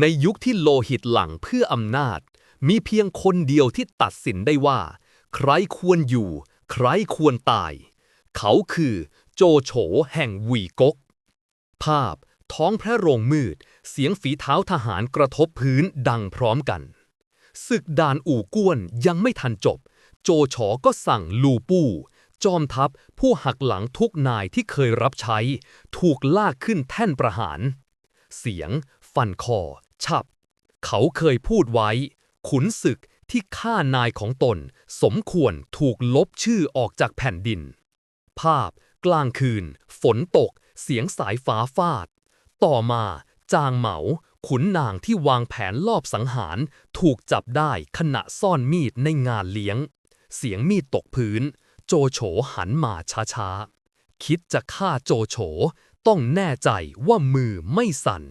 ในยุคที่โลหิตหลั่งเพื่ออำนาจ มีเพียงคนเดียวที่ตัดสินได้ว่า ใครควรอยู่ ใครควรตาย เขาคือโจโฉแห่งวีกก ภาพ ท้องพระโรงมืด เสียงฝีเท้าทหารกระทบพื้นดังพร้อมกันศึกด่านอู่ก้วนยังไม่ทันจบ โจโฉก็สั่งลูปู้ จอมทัพผู้หักหลังทุกนายที่เคยรับใช้ ถูกลากขึ้นแท่นประหาร เสียง ฟันคอ ฉับ เขาเคยพูดไว้ ขุนศึกที่ฆ่านายของตน สมควรถูกลบชื่อออกจากแผ่นดิน ภาพ กลางคืน ฝนตก เสียงสายฟ้าฟาด ต่อมา จางเหมา ขุนนางที่วางแผนลอบสังหาร ถูกจับได้ขณะซ่อนมีดในงานเลี้ยง เสียงมีดตกพื้น โจโฉหันมาช้าๆ คิดจะฆ่าโจโฉ ต้องแน่ใจว่ามือไม่สั่น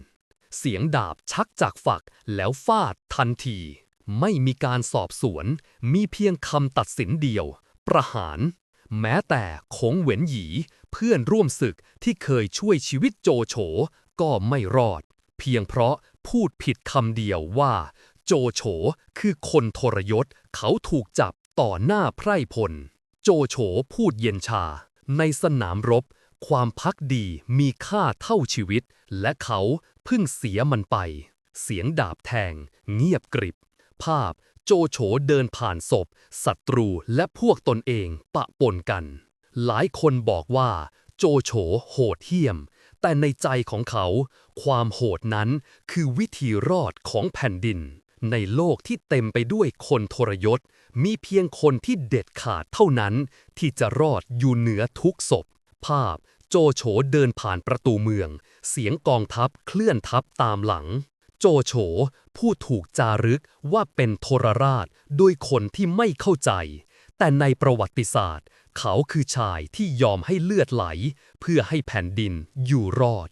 เสียงดาบชักจากฝักแล้วฟาดทันที ไม่มีการสอบสวน มีเพียงคำตัดสินเดียว ประหาร แม้แต่คงเหวินหยี เพื่อนร่วมศึกที่เคยช่วยชีวิตโจโฉก็ไม่รอด เพียงเพราะพูดผิดคำเดียวว่า โจโฉคือคนทรยศเขาถูกจับต่อหน้าไพร่พล โจโฉพูดเย็นชา ในสนามรบ ความพักดีมีค่าเท่าชีวิต และเขาเพิ่งเสียมันไป เสียงดาบแทง เงียบกริบ ภาพโจโฉเดินผ่านศพศัตรูและพวกตนเองปะปนกัน หลายคนบอกว่า โจโฉโหดเหี้ยม แต่ในใจของเขา ความโหดนั้นคือวิธีรอดของแผ่นดิน ในโลกที่เต็มไปด้วยคนทรยศ มีเพียงคนที่เด็ดขาดเท่านั้น ที่จะรอดอยู่เหนือทุกศพ ภาพ โจโฉเดินผ่านประตูเมือง เสียงกองทัพเคลื่อนทัพตามหลัง โจโฉผู้ถูกจารึกว่าเป็นทรราชด้วยคนที่ไม่เข้าใจ แต่ในประวัติศาสตร์ เขาคือชายที่ยอมให้เลือดไหล เพื่อให้แผ่นดินอยู่รอด